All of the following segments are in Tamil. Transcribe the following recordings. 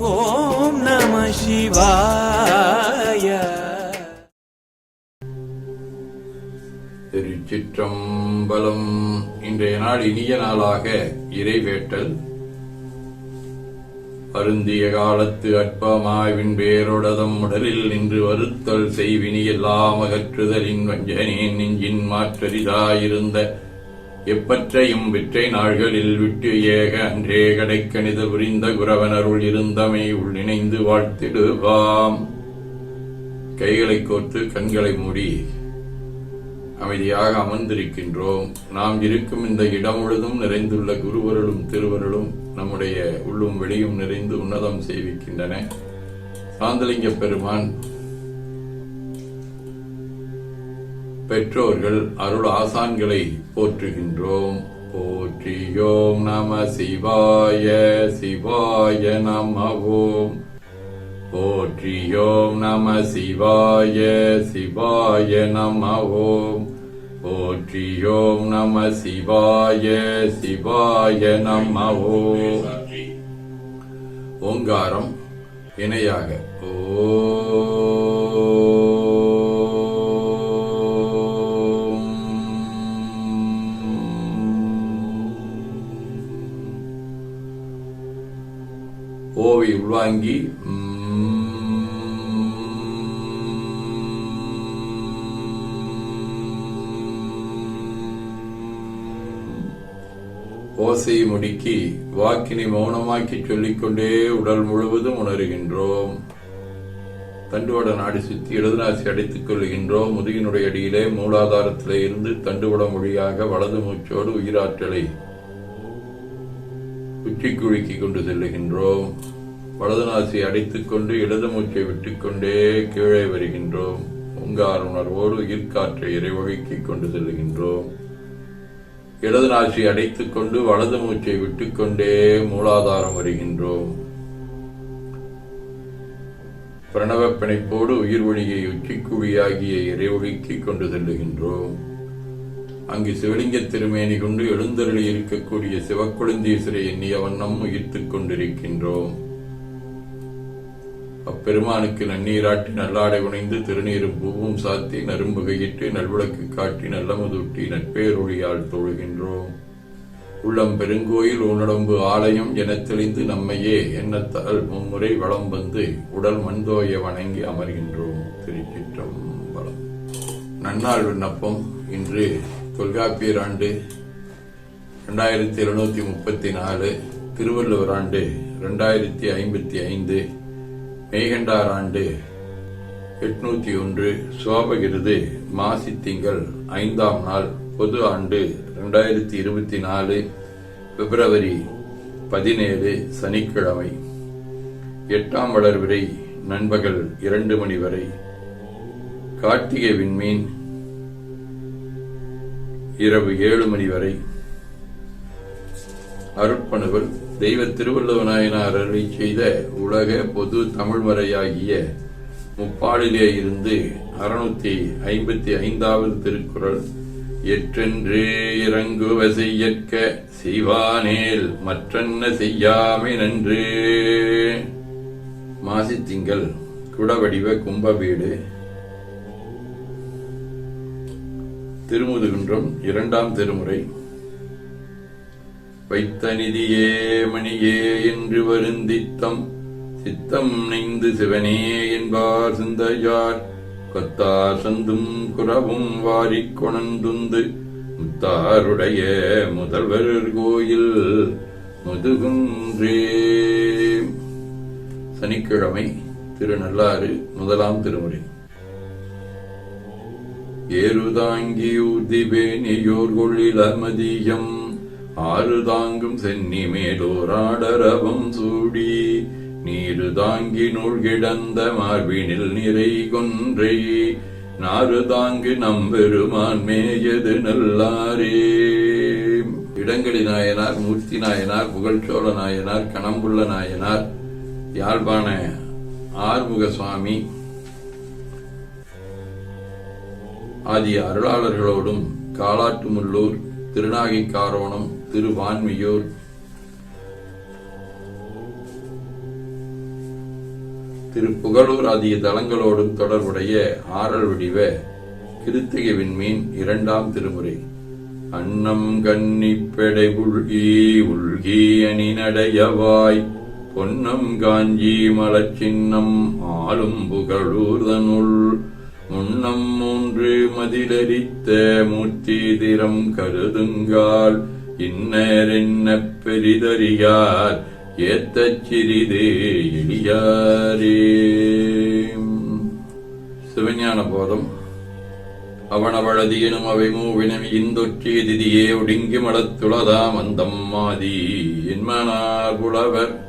ஓம் நம சிவாய. திருச்சிற்றம்பலம். இன்றைய நாள் இனிய நாளாக இறைவேட்டல். அருந்திய காலத்து அற்பமாய்வின் பேரொடதம் உடலில் நின்று வருத்தல் செய்வினி எல்லாம் அகற்றுதலின் வஞ்சனேன் நெஞ்சின் மாற்றரிதாயிருந்த எப்பற்றையும் விற்றை நாள்களில் விட்டு ஏக அன்றே கடைக்கணித புரிந்த குரவனருள் இருந்தமை உள்ளிணைந்து வாழ்த்திடுவாம். கைகளை கோர்த்து கண்களை மூடி அமைதியாக அமர்ந்திருக்கின்றோம். நாம் இருக்கும் இந்த இடம் முழுதும் நிறைந்துள்ள குருவருளும் திருவருளும் நம்முடைய உள்ளும் வெளியும் நிறைந்து உன்னதம் செய்விக்கின்றன சாந்தலிங்க பெருமான் பெற்றோர்கள் அருள் ஆசான்களை போற்றுகின்றோம். போற்றியோம் நம சிவாய சிவாய நம ஓம் போற்றியோம் நம சிவாய சிவாய நம ஓம் போற்றியோம் நம சிவாய சிவாய நம ஓம் ஓங்காரம் இணையாக. ஓ ஓவை உள்வாங்கி ஓசையை முடுக்கி வாக்கினை மௌனமாக்கி சொல்லிக்கொண்டே உடல் முழுவதும் உணர்கின்றோம். தண்டுவட நாடி சுத்தி இடதுநாசி அடைத்துக் கொள்கின்றோம். முதுகினுடைய அடியிலே மூலாதாரத்திலே இருந்து தண்டுவடம் மொழியாக வலது மூச்சோடு உயிராற்றலை உச்சிக்குழுக்கி கொண்டு செல்லுகின்றோம். வலது நாசி அடைத்துக் கொண்டு இடது மூச்சை விட்டுக்கொண்டே கீழே வருகின்றோம். உங்கார் உணர்வோடு உயிர்காற்றை இறைவழுக்கிக் கொண்டு செல்லுகின்றோம். இடது நாசி அடைத்துக் கொண்டு வலது மூச்சை விட்டுக்கொண்டே மூலாதாரம் வருகின்றோம். பிரணவ பிணைப்போடு உயிர் ஒளியை உச்சிக்குழியாகிய இறைவழுக்கிக் கொண்டு செல்லுகின்றோம். அங்கு சிவலிங்க திருமேனி கொண்டு எழுந்தருளி இருக்கக்கூடிய சிவக்குழந்தீஸ்வரை எண்ணிய வண்ணம் உயிர்த்துக் கொண்டிருக்கின்றோம். அப்பெருமானுக்கு நன்னீராட்டி நல்லாடை உணைந்து திருநீரும் பூவும் சாத்தி நரும்புகையிட்டு நல்விளக்கு காட்டி நல்லமுதூட்டி நட்பேரொழியால் தொழுகின்றோம். உள்ளம் பெருங்கோயில் உணடம்பு ஆலயம் என தெளிந்து நம்மையே எண்ணத்தால் மும்முறை வளம் வந்து உடல் மண்தோய வணங்கி அமர்கின்றோம். திருச்சிற்றம்பலம். நன்னாள் விண்ணப்பம் இன்று தொல்காப்பியர் ஆண்டு ரெண்டாயிரத்தி எழுநூத்தி முப்பத்தி நாலு திருவள்ளுவர் ஆண்டு ரெண்டாயிரத்தி ஐம்பத்தி ஐந்து மெய்கண்டார் ஆண்டு எட்நூத்தி ஒன்று சோபகிருது மாசி திங்கள் ஐந்தாம் நாள் பொது ஆண்டு ரெண்டாயிரத்தி இருபத்தி நாலு பிப்ரவரி பதினேழு சனிக்கிழமை. எட்டாம் வளர்விரை நண்பகல் இரண்டு மணி வரை. கார்த்திகை விண்மீன் இரவு ஏழு மணி வரை. அருட்பணுவல் தெய்வ திருவள்ளுவநாயனார் அருளை அருளி செய்த உலக பொது தமிழ் வரையாகிய முப்பாளிலே இருந்து அறுநூத்தி ஐம்பத்தி ஐந்தாவது திருக்குறள் எற்றென்று இறங்குவ செய்யற்க செய்வானேல் மற்றென்ன செய்யாமை நன்று மாசித்திங்கள் குடவடிவ கும்பவீடு திருமுதுகுன்றம் இரண்டாம் திருமுறை. வைத்த நிதியே மணியே என்று வருந்தித்தம் சித்தம் நெய்ந்து சிவனே என்பார் சிந்தையார். கொத்தார் சந்தும் குறவும் வாரிக் கொணந்துந்து முத்தாருடைய முதல்வர் கோயில் முதுகுன்றே. சனிக்கிழமை திருநள்ளாறு முதலாம் திருமுறை. ஏறுதாங்கி ஊதிபேனியோர் கொள்ளில மதியம் ஆறு தாங்கும் சென்னி மேலோராடரவம் சூடி. நீரு தாங்கி நூல் கிடந்த மார்பினில் நிறை கொன்றை. நாறு தாங்கு நம்பெருமான் மேயது நல்லாரே. இடங்களி நாயனார் மூர்த்தி நாயனார் புகழ்ச்சோழ நாயனார் கணம்புள்ள நாயனார் யாழ்ப்பாண ஆறுமுக சுவாமி ஆகிய அருளாளர்களோடும் காலாட்டுமுள்ளூர் திருநாகைக்காரோணம் திருவான்மியூர். திரு புகழூர் ஆகிய தலங்களோடும் தொடர்புடைய ஆறல் வடிவ கிருத்திகை விண்மீன் இரண்டாம் திருமுறை. அன்னம் கன்னிப்பெடை உள்கி உள்கி அணி நடையவாய் பொன்னம் காஞ்சி மலச்சின்னம் ஆளும் புகழூர்தனுள். முன்னம் மூன்று மதிலரித்த மூர்த்திதிரம் கருதுங்கால் இன்னர் என்ன பெரிதறியார் ஏத்தச் சிறிது எளியாரே. சிவஞான போதம். அவனவளதியனும் அவை மூவினவி இந்தொற்றி திதியே ஒடுங்கி மடத்துளதாம் அந்தம் மாதி என்மனார் புலவர்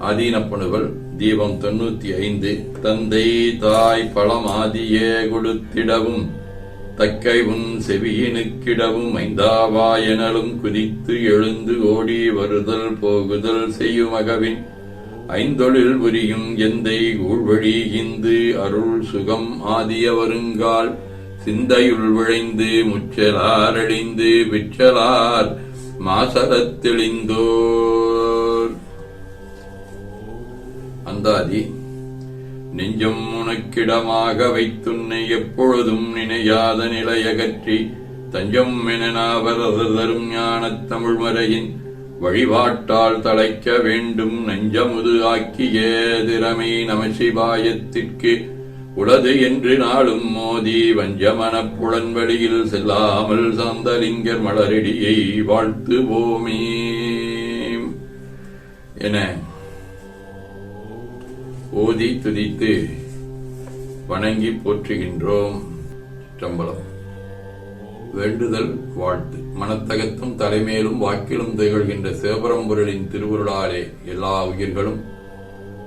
ஆதீனப்பணுவல் தீபம் தொண்ணூத்தி ஐந்து தந்தை தாய் பழம் ஆதியே கொடுத்திடவும் தக்கை உன் செவியினுக்கிடவும் ஐந்தாவாயனலும் குதித்து எழுந்து ஓடி வருதல் போகுதல் செய்யுமகவின் ஐந்தொழில் புரியும் எந்தை ஊழ்வழி இந்து அருள் சுகம் ஆதிய வருங்கால் சிந்தையுள் விழைந்து முச்சலார் அழிந்து விச்சலார் மாசரத்தெளிந்தோர் அந்தாதி நெஞ்சம் உனக்கிடமாக வைத்துன்னை எப்பொழுதும் நினையாத நிலையகற்றி தஞ்சம் எனாவரதரும் ஞானத் தமிழ்மறையின் வழிபாட்டால் தலைக்க வேண்டும் நஞ்சமுது ஆக்கிய திறமை நமசிவாயத்திற்கு. உளது என்று நாளும் மோதி வஞ்சமனப் புலன்வழியில் செல்லாமல் சாந்தலிங்கர் மலரடியை வாழ்த்துவோமே. என ஓதி துதித்து வணங்கி போற்றுகின்றோம். சம்பளம். வேண்டுதல் வாழ்த்து. மனத்தகத்தும் தலைமேலும் வாக்கிலும் திகழ்கின்ற சிவபரம்பொருளின் திருவுருளாலே எல்லா உயிர்களும்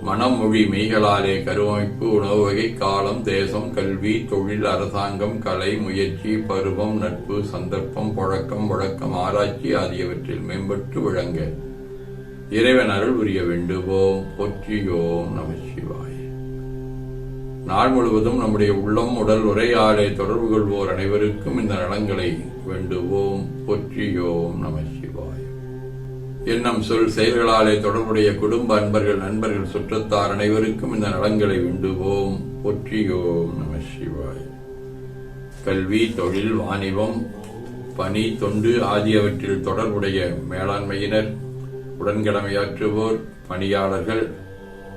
மனம் மொழி மெய்களாலே கருவமைப்பு உணவு வகை காலம் தேசம் கல்வி தொழில் அரசாங்கம் கலை முயற்சி பருவம் நட்பு சந்தர்ப்பம் பழக்கம் வழக்கம் ஆராய்ச்சி ஆகியவற்றில் மேம்பட்டு விளங்க இறைவன் அருள் புரிய வேண்டுவோம். போற்றியோம் நம சிவாய். நாள் முழுவதும் நம்முடைய உள்ளம் உடல் உரையாடை தொடர்பு கொள்வோர் அனைவருக்கும் இந்த நலங்களை வேண்டுவோம். போற்றியோம் நம சிவாய். எண்ணம் சொல் செயல்களாலே தொடர்புடைய குடும்ப அன்பர்கள் நண்பர்கள் சுற்றத்தார் அனைவருக்கும் இந்த நலங்களை வேண்டுவோம். போற்றியோம் நம சிவாய். கல்வி தொழில் வாணிபம் பணி தொண்டு ஆகியவற்றில் தொடர்புடைய மேலாண்மையினர் உடன்கடமையாற்றுவோர் பணியாளர்கள்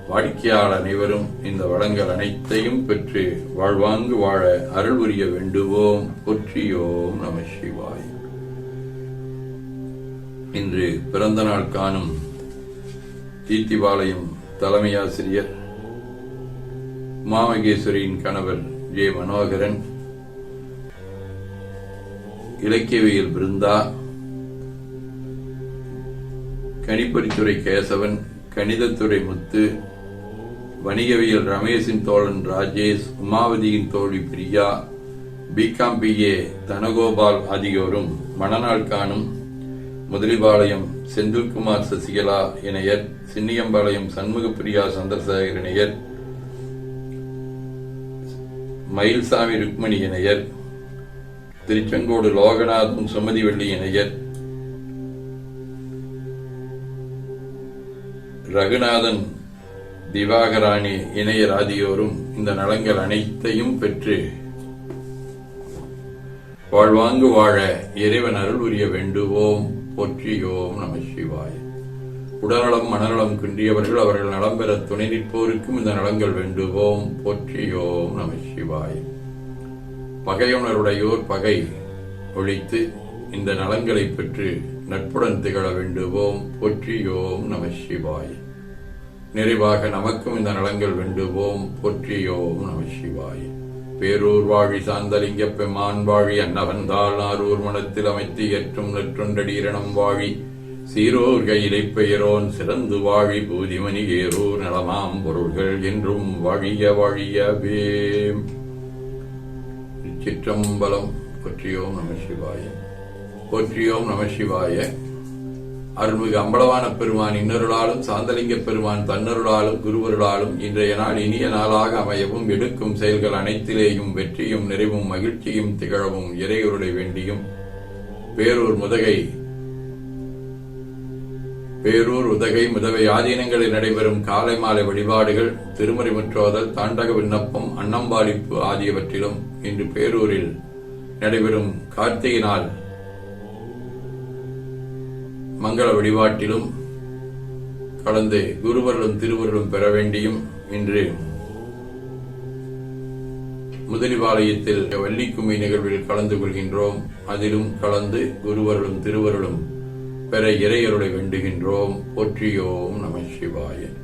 வாடிக்கையாளர் அனைவரும் இந்த வளங்கள் அனைத்தையும் பெற்று வாழ்வாங்கு வாழ அருள் புரிய வேண்டுவோம். போற்றியோம் நம சிவாய். இன்று பிறந்த நாள் காணும் தீத்திபாளையம் தலைமை ஆசிரியர் மாமகேஸ்வரியின் கணவர் ஜே மனோகரன் இலக்கியவியல் பிருந்தா கணிப்பொறித்துறை கேசவன் கணிதத்துறை முத்து வணிகவியல் ரமேஷின் தோழன் ராஜேஷ் உமாவதியின் தோழி பிரியா பிகாம் பிஏ தனகோபால் ஆகியோரும் மணநாள் காணும் முதலிபாளையம் செந்தில்குமார் சசிகலா இணையர் சின்னியம்பாளையம் சண்முகப்பிரியா சந்திரசேகர் இணையர் மயில்சாமி ருக்மணி இணையர் திருச்செங்கோடு லோகநாதன் சுமதிவள்ளி இணையர் ரகுநாதன் திவாகராணி இணையர் ஆகியோரும் இந்த நலங்கள் அனைத்தையும் பெற்று வாழ்வாங்கு வாழ இறைவன் அருள் உரிய வேண்டுவோம். போற்றியோம் நம சிவாய். உடல்நலம் மனநலம் குன்றியவர்கள் அவர்கள் நலம் பெற துணை நிற்போருக்கும் இந்த நலங்கள் வேண்டுவோம். போற்றியோம் நம சிவாய். பகையுணருடையோர் பகை ஒழித்து இந்த நலங்களை பெற்று நட்புடன் திகழ வேண்டுவோம். போற்றியோம் நம சிவாய். நிறைவாக நமக்கும் இந்த நலங்கள் வேண்டுவோம். போற்றியோம் நம சிவாய். பேரூர் வாழி சாந்தலிங்க பெமான் வாழி அன்னவந்தால் நாரூர் மனத்தில் அமைத்து ஏற்றும் நெற்றொண்டடீரணம் வாழி. சீரோர் கையிலை பெயரோன் சிறந்து வாழி பூதிமணி ஏரூர் நலமாம் பொருள்கள் என்றும் வாழிய வாழியவே. சிற்றம்பலம் பற்றியோம் நம சிவாய. போற்றியோம் நம சிவாய. அருள்மிகு அம்பலவான பெருமான் இன்னருளாலும் சாந்தலிங்க பெருமான் தன்னருளாலும் குருவருளாலும் இன்றைய நாள் இனிய நாளாக அமையவும் எடுக்கும் செயல்கள் அனைத்திலேயும் வெற்றியும் நிறைவும் மகிழ்ச்சியும் திகழவும் இறையொருளை வேண்டியும். பேரூர் முதகை. பேரூர் உதகை முதவை ஆதீனங்களில் நடைபெறும் காலை மாலை வழிபாடுகள் திருமறை முற்றோதல் தாண்டக விண்ணப்பம் அன்னம்பாளிப்பு ஆகியவற்றிலும் இன்று பேரூரில் நடைபெறும் கார்த்திகை நாள். மங்கள வழிபாட்டிலும் கலந்து குருவர்களும் திருவர்களும் பெற வேண்டியும் இன்று முதலிபாளையத்தில் வள்ளிக்கும்மி நிகழ்வில் கலந்து கொள்கின்றோம். அதிலும் கலந்து குருவர்களும் திருவர்களும் பெற இறையருளை வேண்டுகின்றோம். போற்றியோம் நம சிவாயன்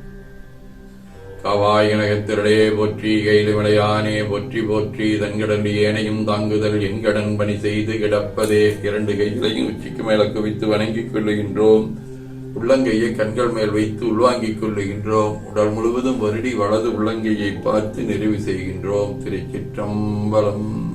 காவாயனகத்திரளே போற்றி கைலிமலையானே போற்றி போற்றி தன்கடல் ஏனையும் தாங்குதல் என்கடன் பணி செய்து கிடப்பதே. இரண்டு கைகளையும் உச்சிக்கு மேல குவித்து வணங்கிக் கொள்ளுகின்றோம். உள்ளங்கையை கண்கள் மேல் வைத்து உள்வாங்கிக் கொள்ளுகின்றோம். உடல் முழுவதும் வருடி வலது உள்ளங்கையை பார்த்து நிறைவு செய்கின்றோம். திருச்சிற்றம்பலம்.